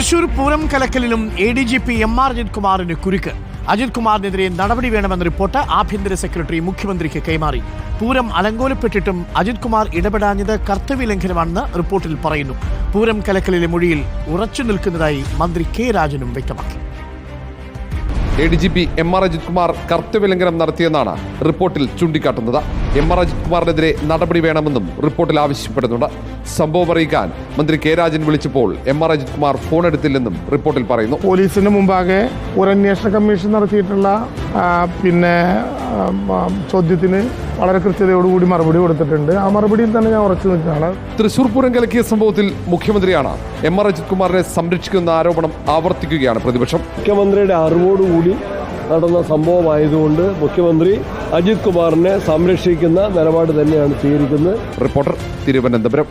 Thrissur Pooram കലക്കലിലും A D G P M R Ajith കുമാറിന് കുരുക്ക്. അജിത് കുമാറിനെതിരെ നടപടി വേണമെന്ന റിപ്പോർട്ട് ആഭ്യന്തര സെക്രട്ടറി മുഖ്യമന്ത്രിക്ക് കൈമാറി. പൂരം അലങ്കോലപ്പെട്ടിട്ടും അജിത് കുമാർ ഇടപെടാഞ്ഞത് കർത്തവ്യ ലംഘനമാണെന്ന് റിപ്പോർട്ടിൽ പറയുന്നു. പൂരം കലക്കലിലെ മൊഴിയിൽ ഉറച്ചു നിൽക്കുന്നതായി മന്ത്രി കെ രാജനും വ്യക്തമാക്കി. A D G P M R Ajith Kumar കർത്തവ്യലംഘനം നടത്തിയെന്നാണ് റിപ്പോർട്ടിൽ ചൂണ്ടിക്കാട്ടുന്നത്. എം ആർ അജിത് കുമാറിനെതിരെ നടപടി വേണമെന്നും റിപ്പോർട്ടിൽ ആവശ്യപ്പെടുന്നുണ്ട് സംഭവം അറിയിക്കാൻ മന്ത്രി കെ രാജൻ വിളിച്ചപ്പോൾ M R Ajith Kumar phone എടുത്തില്ലെന്നും റിപ്പോർട്ടിൽ പറയുന്നു. പോലീസിന് മുമ്പാകെ ഒരു അന്വേഷണ കമ്മീഷൻ നടത്തിയിട്ടുള്ള പിന്നെ ചോദ്യത്തിന് വളരെ കൃത്യതയോടുകൂടി മറുപടി കൊടുത്തിട്ടുണ്ട്. ആ മറുപടിയിൽ തന്നെ ഞാൻ ഉറച്ചു നിൽക്കുകയാണ്. തൃശൂർ പൂരം കലക്കിയ സംഭവത്തിൽ മുഖ്യമന്ത്രിയാണ് എം ആർ അജിത് കുമാറിനെ സംരക്ഷിക്കുന്ന ആരോപണം ആവർത്തിക്കുകയാണ് പ്രതിപക്ഷം. മുഖ്യമന്ത്രിയുടെ അറിവോടുകൂടി നടന്ന സംഭവമായതുകൊണ്ട് മുഖ്യമന്ത്രി അജിത് കുമാറിനെ സംരക്ഷിക്കുന്ന നിലപാട് തന്നെയാണ് സ്വീകരിക്കുന്നത്. റിപ്പോർട്ടർ തിരുവനന്തപുരം.